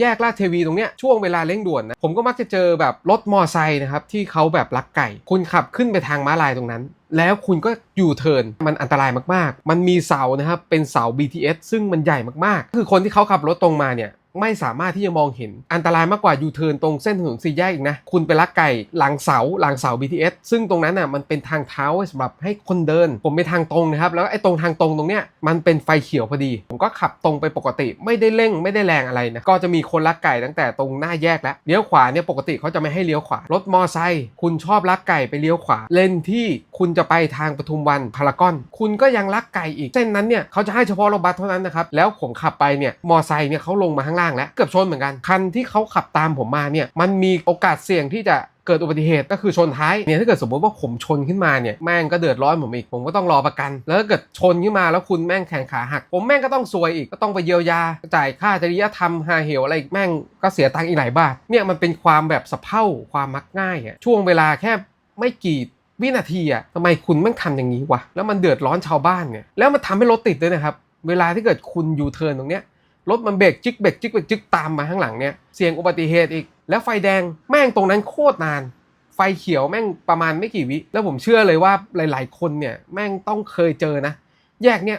แยกลาดเทวีตรงเนี้ยช่วงเวลาเร่งด่วนนะผมก็มักจะเจอแบบรถมอไซค์นะครับที่เขาแบบลักไก่ คุณขับขึ้นไปทางม้าลายตรงนั้น แล้วคุณก็อยู่เทินมันอันตรายมากๆ มันมีเสานะครับเป็นเสา BTS ซึ่งมันใหญ่มากๆ คือคนที่เขาขับรถตรงมาเนี่ย ไม่สามารถที่จะมองเห็น อันตรายมากกว่ายูเทิร์นตรงเส้นถนนสี่แยกอีกนะ คุณไปลักไก่หลังเสาหลังเสา BTS ซึ่งตรงนั้นน่ะมันเป็นทางเท้าไว้สำหรับให้คนเดิน ผมไปทางตรงนะครับ แล้วไอ้ตรงทางตรงตรงเนี้ยมันเป็นไฟเขียวพอดี ผมก็ขับตรงไปปกติไม่ได้เร่งไม่ได้แรงอะไรนะก็จะมีคนลักไก่ตั้งแต่ตรงหน้าแยกแล้วเลี้ยวขวาเนี่ยปกติเขาจะไม่ให้เลี้ยวขวารถมอไซค์คุณชอบลักไก่ไปเลี้ยวขวา เลนที่คุณจะไปทางปทุมวันพารากอน คุณก็ยังลักไก่อีกเส้นนั้นเนี่ยเขาจะให้เฉพาะรถบัสเท่านั้นนะครับแล้วผมขับไปเนี่ยมอไซค์เนี่ยเขาลงมาข้างล่างแล้วเกือบชนเหมือนกันคันที่เขาขับตามผมมาเนี่ยมันมีโอกาสเสี่ยงที่จะเกิดอุบัติเหตุก็คือชนท้ายเนี่ยถ้าเกิดสมมติว่าผมชนขึ้นมาเนี่ยแม่งก็เดือดร้อนผมอีกผมก็ต้องรอประกัน แล้วถ้าเกิดชนขึ้นมาแล้วคุณแม่งแขนขาหัก ผมแม่งก็ต้องซวยอีกก็ต้องไปเยียวยา จ่ายค่าจริยธรรมหาเหวอะไรอีกแม่งก็เสียตังค์อีกหลายบาทเนี่ยมันเป็นความแบบสะเพร่าความมักง่ายอะช่วงเวลาแค่ไม่กี่วินาทีอะทำไมคุณแม่งทำอย่างนี้วะแล้วมันเดือดร้อนชาวบ้านเนี่ยแล้วมันทำให้รถติดด้วยนะครับเวลาที่เกิดคุณยูเทิร์นตรงเนี้ย รถมันเบรกจิกเบรกจิกเบรกจิกตามมาข้างหลังเนี่ยเสี่ยงอุบัติเหตุอีก แล้วไฟแดงแม่งตรงนั้นโคตรนาน ไฟเขียวแม่งประมาณไม่กี่วิ แล้วผมเชื่อเลยว่าหลาย ๆ คนเนี่ยแม่งต้องเคยเจอนะ แยกเนี่ย